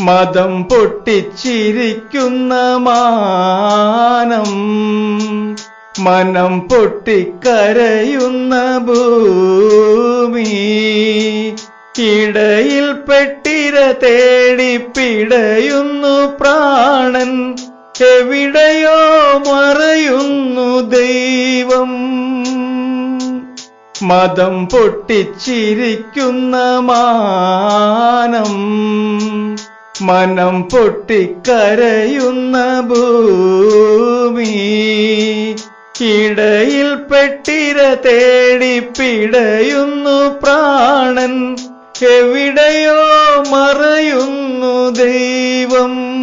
മതം പൊട്ടിച്ചിരിക്കുന്ന മാനം മനം പൊട്ടിക്കരയുന്ന ഭൂമി ഇടയിൽ പെട്ടിര തേടി പിടയുന്നു പ്രാണൻ എവിടെയോ മറയുന്നു ദൈവം. മതം പൊട്ടിച്ചിരിക്കുന്ന മാനം മനം പൊട്ടിക്കരയുന്ന ഭൂമി. ഇടയിൽ പെട്ടിര തേടി പിടയുന്നു പ്രാണൻ. എവിടെയോ മറയുന്നു ദൈവം.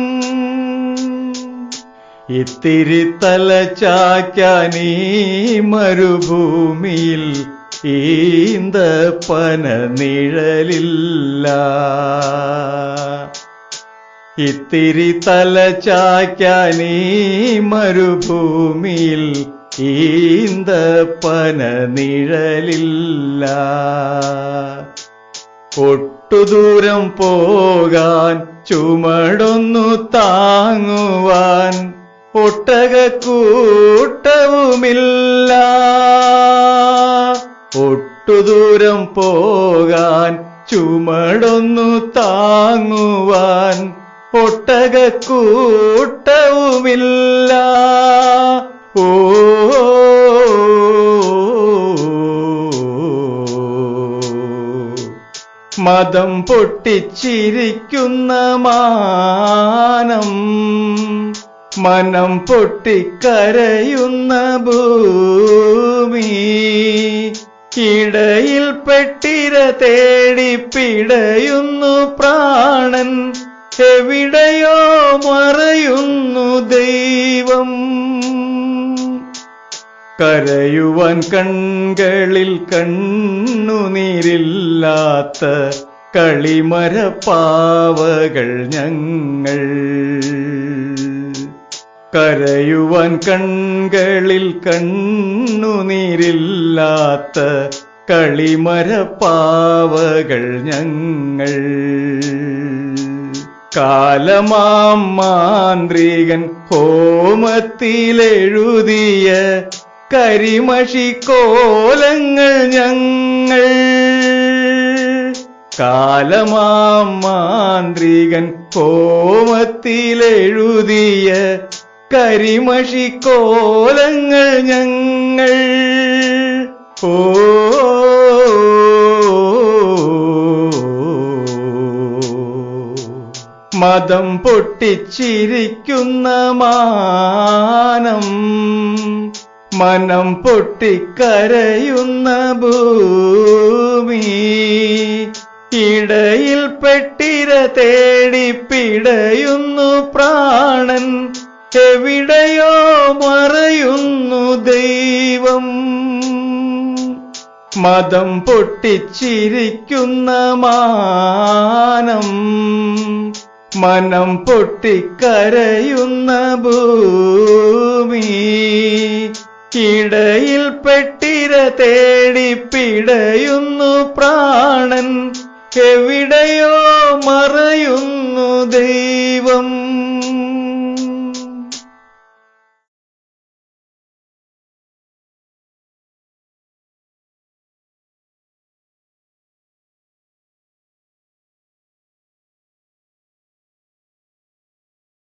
ഇത്തിരി തല ചാക്കാനീ മരുഭൂമിയിൽ ഈന്തപ്പന നിഴലില്ല. ഇത്തിരി തല ചായ്ക്കാനീ മരുഭൂമിയിൽ ഈന്തപ്പന നിഴലില്ല. ഒട്ടുദൂരം പോകാൻ ചുമടൊന്നു താങ്ങുവാൻ ഒട്ടകക്കൂട്ടവുമില്ല. ഒട്ടുദൂരം പോകാൻ ചുമടൊന്നു താങ്ങുവാൻ ഒട്ടകക്കൂട്ടവുമില്ല ഓ മതം പൊട്ടിച്ചിരിക്കുന്ന മാനം മനം പൊട്ടിക്കരയുന്ന ഭൂമി ഇടയിൽ പെട്ടിര തേടി പിടയുന്നു പ്രാണൻ. എവിടെയോ മറയുന്നു ദൈവം. കരയുവാൻ കൺകളിൽ കണ്ണുനീരില്ലാത്ത കളിമരപ്പാവകൾ ഞങ്ങൾ. കരയുവാൻ കൺകളിൽ കണ്ണുനീരില്ലാത്ത കളിമരപ്പാവകൾ ഞങ്ങൾ. കാലമാം മാന്ത്രികൻ ഹോമത്തിലെഴുതിയ കരിമഷി കോലങ്ങൾ ഞങ്ങൾ. കാലമാം മാന്ത്രികൻ ഹോമത്തിലെഴുതിയ കരിമഷി കോലങ്ങൾ ഞങ്ങൾ. ഓ മതം പൊട്ടിച്ചിരിക്കുന്ന മാനം മനം പൊട്ടിക്കരയുന്ന ഭൂമി ഇടയിൽ പെട്ടിര തേടി പിടയുന്നു പ്രാണൻ എവിടെയോ മറയുന്നു ദൈവം. മതം പൊട്ടിച്ചിരിക്കുന്ന മാനം മനം പൊട്ടിക്കരയുന്ന ഭൂമി. ഇടയിൽ പെട്ടിര തേടി പിടയുന്നു പ്രാണൻ. എവിടെയോ മറയുന്നു ദൈവം.